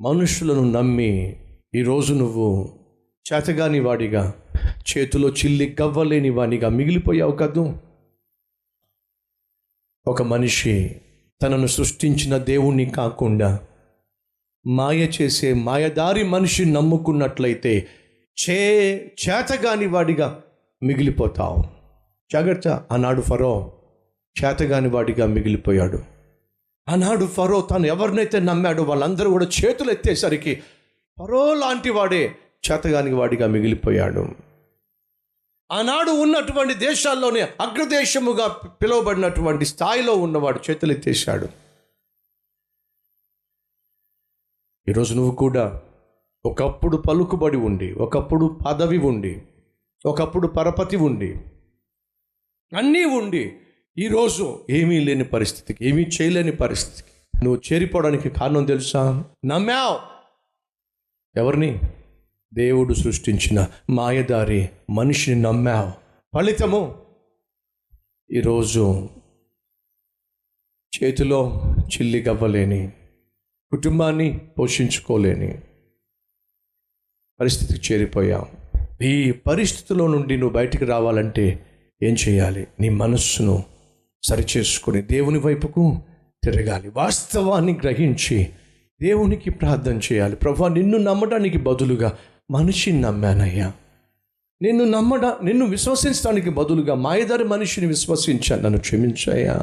మనుషులను నమ్మి ఈరోజు నువ్వు చేతగాని వాడిగా చేతిలో చిల్లి గవ్వలేని వాడిగా మిగిలిపోయావు కదూ? ఒక మనిషి తనను సృష్టించిన దేవుణ్ణి కాకుండా మాయ చేసే మాయదారి మనిషి నమ్ముకున్నట్లయితే చే చేతగాని వాడిగా మిగిలిపోతావు. జాగ్రత్త ఆనాడు ఫరో చేతగాని వాడిగా మిగిలిపోయాడు. ఆనాడు ఫరో తను ఎవరినైతే నమ్మాడో వాళ్ళందరూ కూడా చేతులు ఎత్తేసరికి ఫరో లాంటి వాడే చేతగాని వాడిగా మిగిలిపోయాడు. ఆనాడు ఉన్నటువంటి దేశాల్లోనే అగ్రదేశముగా పిలువబడినటువంటి స్థాయిలో ఉన్నవాడు చేతులు ఎత్తేసాడు ఈరోజు నువ్వు కూడా ఒకప్పుడు పలుకుబడి ఉండి ఒకప్పుడు పదవి ఉండి ఒకప్పుడు పరపతి ఉండి అన్నీ ఉండి ఈరోజు ఏమీ లేని పరిస్థితికి ఏమీ చేయలేని పరిస్థితికి నువ్వు చేరిపోవడానికి కారణం తెలుసా? నమ్మావు. ఎవరిని? దేవుడు సృష్టించిన మాయదారి మనిషిని నమ్మావు. ఫలితము ఈరోజు చేతిలో చిల్లి గవ్వలేని కుటుంబాన్ని పోషించుకోలేని పరిస్థితికి చేరిపోయాం ఈ పరిస్థితిలో నుండి నువ్వు బయటికి రావాలంటే ఏం చేయాలి? నీ మనస్సును సరిచేసుకుని దేవుని వైపుకు తిరగాలి. వాస్తవాన్ని గ్రహించి దేవునికి ప్రార్థన చేయాలి. ప్రభా నిన్ను నమ్మడానికి బదులుగా మనిషిని నమ్మానయ్యా. నిన్ను నమ్మడా నిన్ను విశ్వసించడానికి బదులుగా మాయదారి మనిషిని విశ్వసించాను నన్ను క్షమించాయా